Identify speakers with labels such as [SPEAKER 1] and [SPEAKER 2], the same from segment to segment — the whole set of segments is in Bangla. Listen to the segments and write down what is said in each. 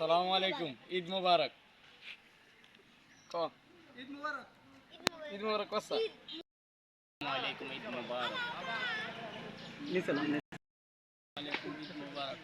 [SPEAKER 1] ঈদ
[SPEAKER 2] আলাইকুম ঈদ মুবারক। ক? ঈদ মুবারক ঈদ মুবারক কসা? আসসালামু আলাইকুম ঈদ মুবারক নিচে নাম আলাইকুম ঈদ মুবারক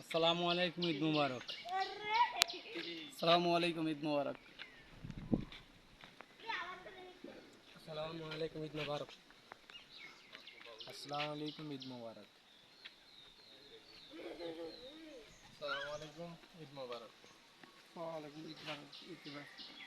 [SPEAKER 2] আসসালামু আলাইকুম ঈদ মুবারক। আসসালামু আলাইকুম ঈদ মুবারক। अस्सलाम ईद मुबारक अस्सलाम ईद मुबारक ईद मुबारक वालेकुम ईद मुबारक